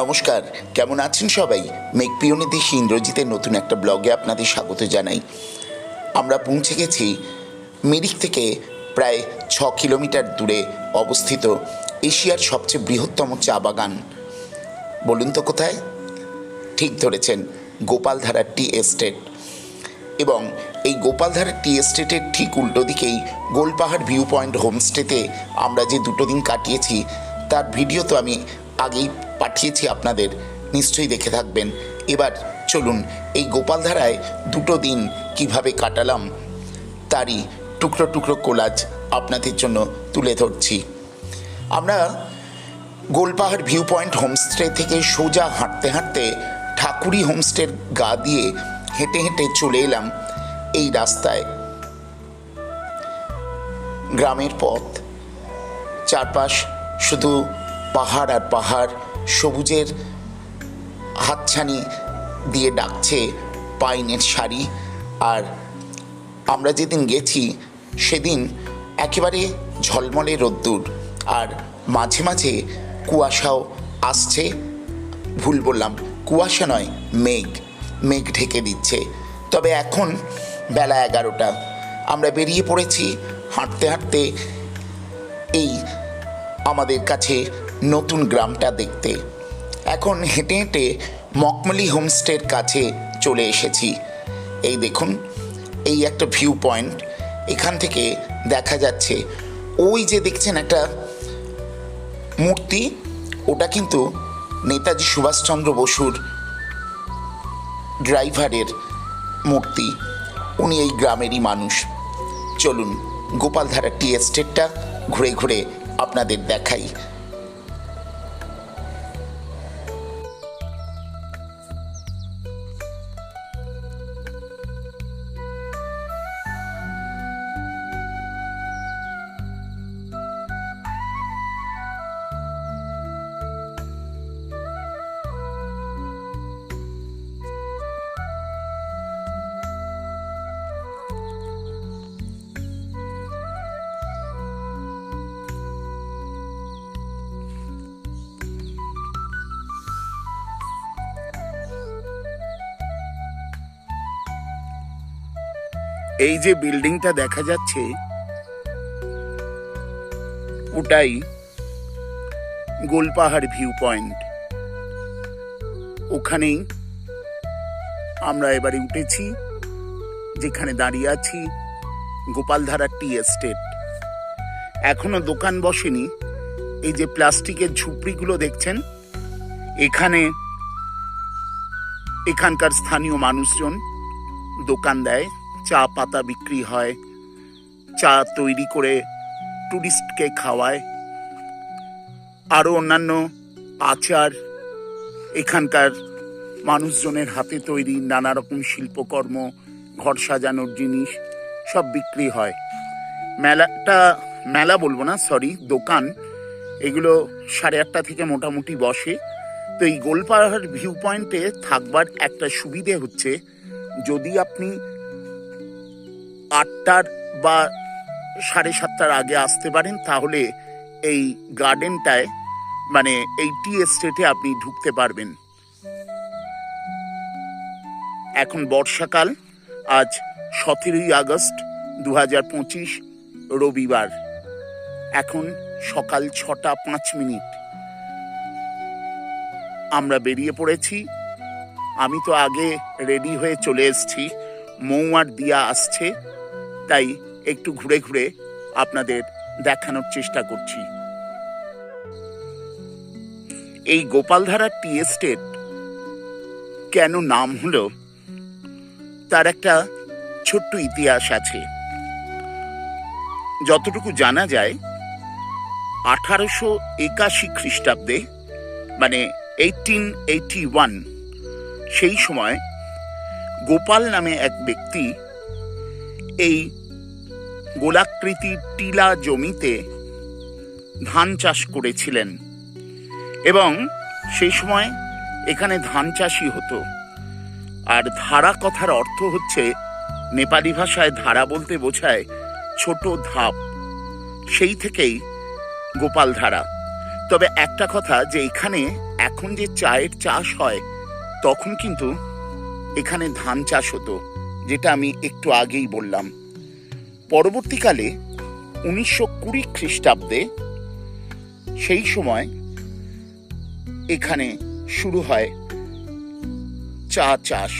নমস্কার, কেমন আছেন সবাই? মেঘ পিওনে দেশি ইন্দ্রজিতের নতুন একটা ব্লগে আপনাদের স্বাগত জানাই। আমরা পৌঁছে গেছি মিরিক থেকে প্রায় ছ কিলোমিটার দূরে অবস্থিত এশিয়ার সবচেয়ে বৃহত্তম চা বাগান। বলুন তো কোথায়? ঠিক ধরেছেন গোপালধারা টি এস্টেট। এবং এই গোপালধারা টি এস্টেটের ঠিক উল্টো দিকেই গোলপাহাড় ভিউ পয়েন্ট হোমস্টেতে আমরা যে দুটো দিন কাটিয়েছি, তার ভিডিও তো আমি আগেই পাঠিয়েছি আপনাদের, নিশ্চয়ই দেখে থাকবেন। এবার চলুন, এই গোপালধারায় দুটো দিন কীভাবে কাটালাম, তারই টুকরো টুকরো কোলাজ আপনাদের জন্য তুলে ধরছি। আমরা গোলপাহাড় ভিউ পয়েন্ট হোমস্টে থেকে সোজা হাঁটতে হাঁটতে ঠাকুরি হোমস্টের গা দিয়ে হেঁটে হেঁটে চলে এলাম এই রাস্তায়। গ্রামের পথ, চারপাশ শুধু পাহাড় আর পাহাড় সবুজের হাতছানি দিয়ে ডাকছে পাইনের শাড়ি। আর আমরা যেদিন গেছি, সেদিন একেবারে ঝলমলে রোদ্দুর। আর মাঝে মাঝে কুয়াশাও আসছে। ভুল বললাম, কুয়াশা নয়, মেঘ। মেঘ ঢেকে দিচ্ছে। তবে এখন বেলা এগারোটা। আমরা বেরিয়ে পড়েছি হাঁটতে হাঁটতে এই আমাদের কাছে নতুন গ্রামটা দেখতে। এখন হেঁটে হেঁটে মকমলি হোমস্টের কাছে চলে এসেছি। এই দেখুন, এই একটা ভিউ পয়েন্ট। এখান থেকে দেখা যাচ্ছে, ওই যে দেখছেন একটা মূর্তি, ওটা কিন্তু নেতাজি সুভাষচন্দ্র বসুর ড্রাইভারের মূর্তি। উনি এই গ্রামেরই মানুষ। চলুন গোপালধারা টি এস্টেটটা ঘুরে ঘুরে আপনাদের দেখাই। এই যে বিল্ডিংটা দেখা যাচ্ছে, ওটাই গোলপাহাড় ভিউ পয়েন্ট। ওখানেই আমরা এবারে উঠেছি, যেখানে দাঁড়িয়ে আছি গোপালধারা টি এস্টেট। এখনও দোকান বসেনি, এই যে প্লাস্টিকের ঝুপড়িগুলো দেখছেন, এখানে এখানকার স্থানীয় মানুষজন দোকান দেয়। চা পাতা বিক্রি হয়। চা তৈরি করে টুরিস্টকে খাওয়ায়। আরও অন্যান্য আচার, এখানকার মানুষজনের হাতে তৈরি নানা রকম শিল্পকর্ম, ঘর সাজানোর জিনিস, সব বিক্রি হয়। মেলাটা, মেলা বলব না সরি দোকান, এগুলো সাড়ে আটটা থেকে মোটামুটি বসে। তো এই গোলপাহাড় ভিউ পয়েন্টে থাকবার একটা সুবিধে হচ্ছে, যদি আপনি আটটার বা সাড়ে সাতটার আগে আসতে পারেন, তাহলে এই গার্ডেনটায় মানে এই টি এস্টেটে আপনি ঢুকতে পারবেন। এখন বর্ষাকাল, আজ সতেরোই আগস্ট দু হাজার পঁচিশ, রবিবার। এখন সকাল ছটা পাঁচ মিনিট। আমরা বেরিয়ে পড়েছি। আমি তো আগে রেডি হয়ে চলে এসেছি। মৌয়ার দিয়া আসছে। তাই একটু ঘুরে ঘুরে আপনাদের দেখানোর চেষ্টা করছি। এই গোপালধারা টি এস্টেট কেন নাম হলো? তার একটা ছোট্ট ইতিহাস আছে। যতটুকু জানা যায়, আঠারোশো একাশি খ্রিস্টাব্দে মানে এইটিন এইটি ওয়ান সেই সময় গোপাল নামে এক ব্যক্তি এই গোলাকৃতি টিলা জমিতে ধান চাষ করেছিলেন। এবং সেই সময় এখানে ধান চাষই হতো। আর ধারা কথার অর্থ হচ্ছে, নেপালি ভাষায় ধারা বলতে বোঝায় ছোট ধাপ। সেই থেকেই গোপাল ধারা। তবে একটা কথা যে এখানে এখন যে চায়ের চাষ হয়, তখন কিন্তু এখানে ধান চাষ হতো, যেটা আমি একটু আগেই বললাম। পরবর্তীকালে উনিশশো কুড়ি খ্রিস্টাব্দে সেই সময় এখানে শুরু হয় চা চাষ।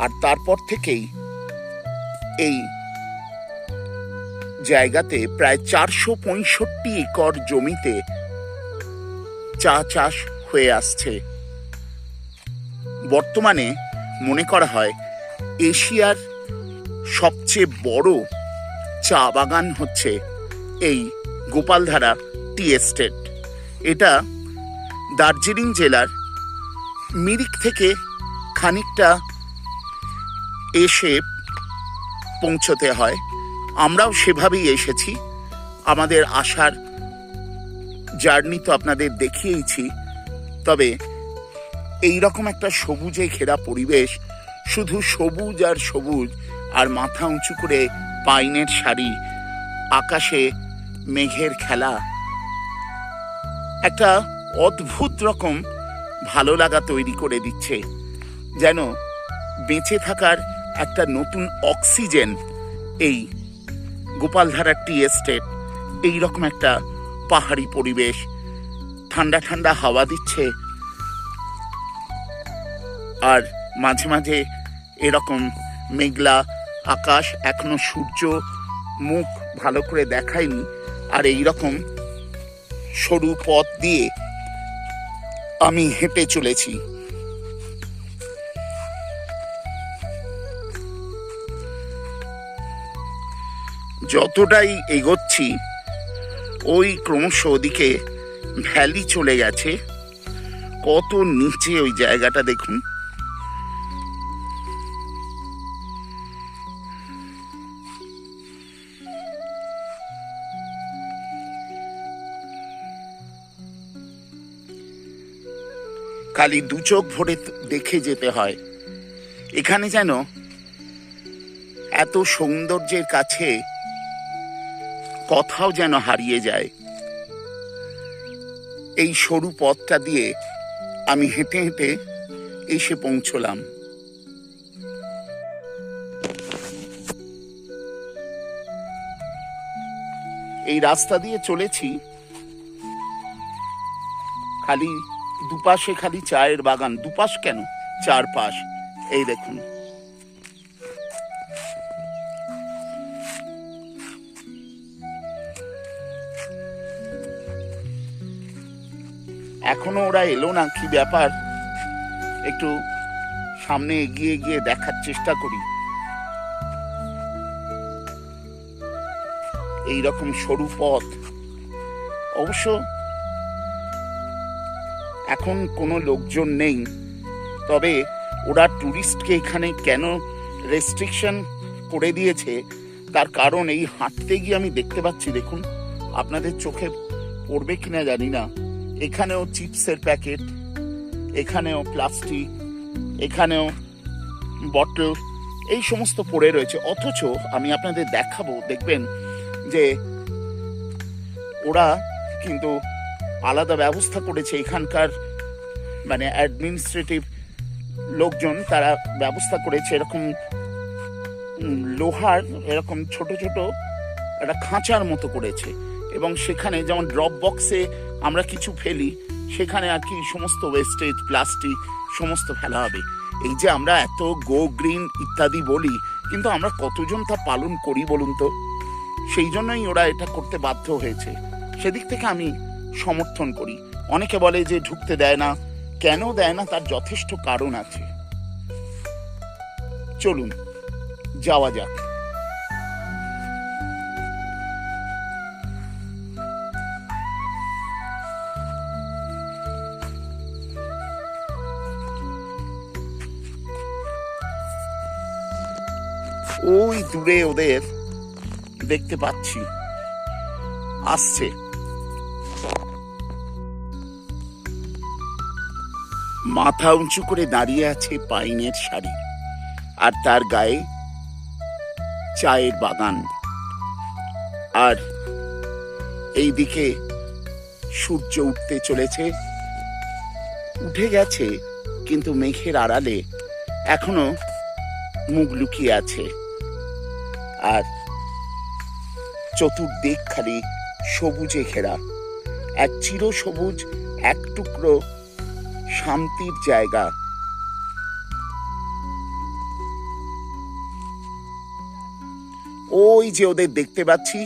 আর তারপর থেকেই এই জায়গাতে প্রায় চারশো পঁয়ষট্টি একর জমিতে চা চাষ হয়ে আসছে। বর্তমানে মনে করা হয় এশিয়ার সবচেয়ে বড় চা বাগান হচ্ছে এই গোপালধারা টি এস্টেট। এটা দার্জিলিং জেলার মিরিক থেকে খানিকটা এসে পৌঁছতে হয়। আমরাও সেভাবেই এসেছি। আমাদের আসার জার্নি তো আপনাদের দেখিয়েইছি। তবে এই রকম একটা সবুজে ঘেরা পরিবেশ, শুধু সবুজ আর সবুজ, আর মাথা উঁচু করে পাইনের শাড়ি, আকাশে মেঘের খেলা। একটা অদ্ভুত রকম ভালো লাগা তৈরি করে দিচ্ছে, যেন বেঁচে থাকার একটা নতুন অক্সিজেন এই গোপালধারা টি এস্টেট এই রকম একটা পাহাড়ি পরিবেশ, ঠান্ডা ঠান্ডা হাওয়া দিচ্ছে। আর মাঝে মাঝে এরকম মেঘলা আকাশ এখনও সূর্য মুখ ভালো করে দেখায়নি, আর এই রকম সরু পথ দিয়ে আমি হেঁটে চলেছি। যতটাই এগোচ্ছি, ওই ক্রমশ ওদিকে ভ্যালি চলে গেছে। কত নিচে ওই জায়গাটা দেখুন। খালি দু চোখ ভরে দেখে যেতে হয়। এখানে যেন এত সৌন্দর্যের কাছে কথাও যেন হারিয়ে যায়। এই সরু পথটা দিয়ে আমি হেঁটে হেঁটে এসে পৌঁছলাম। এই রাস্তা দিয়ে চলেছি। খালি দুপাশে খালি চায়ের বাগান, দুপাশ কেন? চারপাশ। এই দেখুন। এখনও ওরা এলো না, কি ব্যাপার? একটু সামনে এগিয়ে গিয়ে দেখার চেষ্টা করি। এই রকম সরু পথ। অবশ্য এখন কোনো লোকজন নেই। তবে ওরা ট্যুরিস্টকে এখানে কেন রেস্ট্রিকশন করে দিয়েছে, তার কারণ এই হাঁটতে গিয়ে আমি দেখতে পাচ্ছি। দেখুন, আপনাদের চোখে পড়বে কিনা জানি না। এখানেও চিপসের প্যাকেট, এখানেও প্লাস্টিক, এখানেও বটল, এই সমস্ত পড়ে রয়েছে। অথচ আমি আপনাদের দেখাবো, দেখবেন যে ওরা কিন্তু আলাদা ব্যবস্থা করেছে এখানকার মানে অ্যাডমিনিস্ট্রেটিভ লোকজন, তারা ব্যবস্থা করেছে এরকম লোহার, এরকম ছোট ছোট একটা খাঁচার মতো করেছে। এবং সেখানে যেমন ড্রপ বক্সে আমরা কিছু ফেলি, সেখানে আর কি সমস্ত ওয়েস্টেজ প্লাস্টিক সমস্ত ফেলা হবে। এই যে আমরা এত গো গ্রিন ইত্যাদি বলি, কিন্তু আমরা কতজন তা পালন করি বলুন তো? সেই জন্যই ওরা এটা করতে বাধ্য হয়েছে। সেদিক থেকে আমি সমর্থন করি। অনেকে বলে যে ঢুকতে দেয় না। কেন দেয় না তার যথেষ্ট কারণ আছে। চলুন, যাওয়া যাক। ওই দূরে ওদের দেখতে পাচ্ছি। আসছে। মাথা উঁচু করে দাঁড়িয়ে আছে পাইনের শাড়ি আর তার গায়ে চায়ের বাগান। আর এই দিকে সূর্য উঠতে চলেছে। উঠে গেছে, কিন্তু মেঘের আড়ালে এখনও মুখ লুকিয়ে আছে। আর চতুর্দিক খালি সবুজে ঘেরা। এক চির সবুজ এক টুকরো শান্তির জায়গা। ওই যে ওদের দেখতে পাচ্ছি,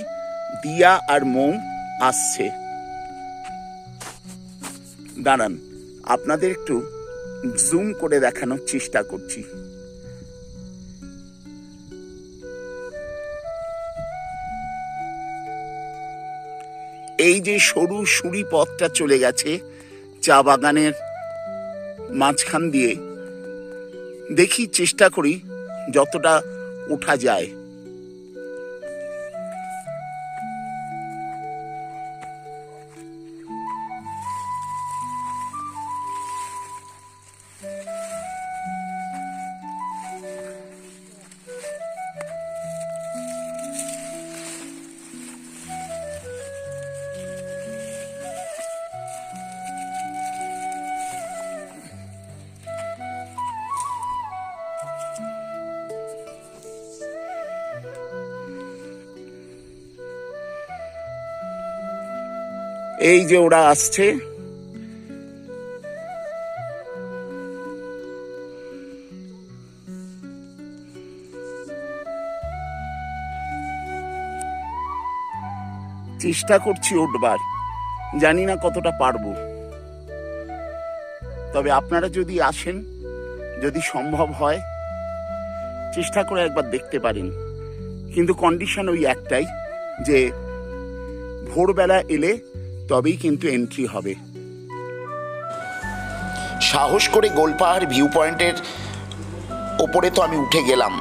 দিয়া আর মৌ আসছে। দাঁড়ান, আপনাদের একটু জুম করে দেখানোর চেষ্টা করছি। এই যে সরু সুরি পথটা চলে গেছে, চা বাগানের মাঝখান দিয়ে দেখি চেষ্টা করি যতটা ওঠা যায়। এই যে ওরা আসছে, চেষ্টা করছি উঠবার। জানি না কতটা পারব। তবে আপনারা যদি আসেন, যদি সম্ভব হয়, চেষ্টা করে একবার দেখতে পারেন। কিন্তু কন্ডিশন ওই একটাই যে ভোরবেলা এলে তবেই কিন্তু এন্ট্রি হবে। সাহস করে গোলপাহাড় ভিউ পয়েন্টের ওপরে তো আমি উঠে গেলাম।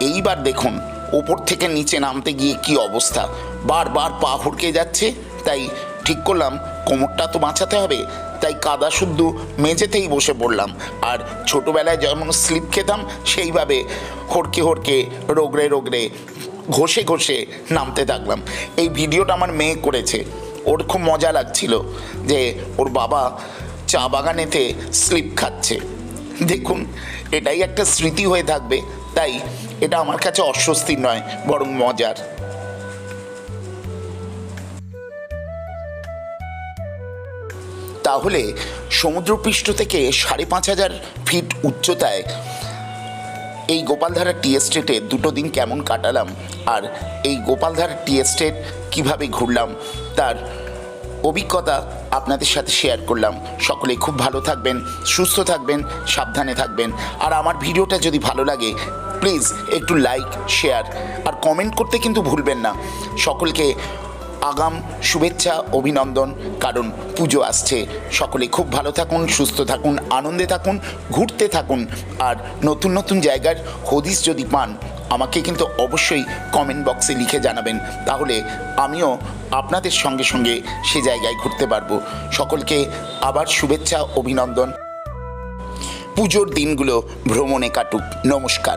এইবার দেখুন, ওপর থেকে নিচে নামতে গিয়ে কি অবস্থা। বারবার পা হড়কে যাচ্ছে, তাই ঠিক করলাম, কোমরটা তো বাঁচাতে হবে, তাই কাদা শুদ্ধ মেঝেতেই বসে পড়লাম। আর ছোটোবেলায় যেমন স্লিপ খেতাম, সেইভাবে হড়কে হড়কে, রোগড়ে রোগড়ে, ঘষে ঘষে নামতে থাকলাম। এই ভিডিওটা আমার মেয়ে করেছে। ওর খুব মজা লাগছিল যে ওর বাবা চা বাগানেতে স্লিপ খাচ্ছে। দেখুন, এটাই একটা স্মৃতি হয়ে থাকবে, তাই এটা আমার কাছে অস্বস্তির নয়, বরং মজার। তাহলে সমুদ্রপৃষ্ঠ থেকে সাড়ে পাঁচ হাজার ফিট উচ্চতায় এই গোপালধারা টি এস্টেটে দুটো দিন কেমন কাটালাম, আর এই গোপালধারা টি এস্টেট কীভাবে ঘুরলাম তার অভিজ্ঞতা আপনাদের সাথে শেয়ার করলাম। সকলে খুব ভালো থাকবেন, সুস্থ থাকবেন, সাবধানে থাকবেন। আর আমার ভিডিওটা যদি ভালো লাগে প্লিজ একটু লাইক শেয়ার আর কমেন্ট করতে কিন্তু ভুলবেন না। সকলকে আগাম শুভেচ্ছা, অভিনন্দন, কারণ পুজো আসছে। সকলে খুব ভালো থাকুন, সুস্থ থাকুন, আনন্দে থাকুন, ঘুরতে থাকুন। আর নতুন নতুন জায়গার হদিস যদি পান আমাকে কিন্তু অবশ্যই কমেন্ট বক্সে লিখে জানাবেন। তাহলে আমিও আপনাদের সঙ্গে সঙ্গে সে জায়গায় ঘুরতে পারব। সকলকে আবার শুভেচ্ছা, অভিনন্দন। পুজোর দিনগুলো ভ্রমণে কাটুক। নমস্কার।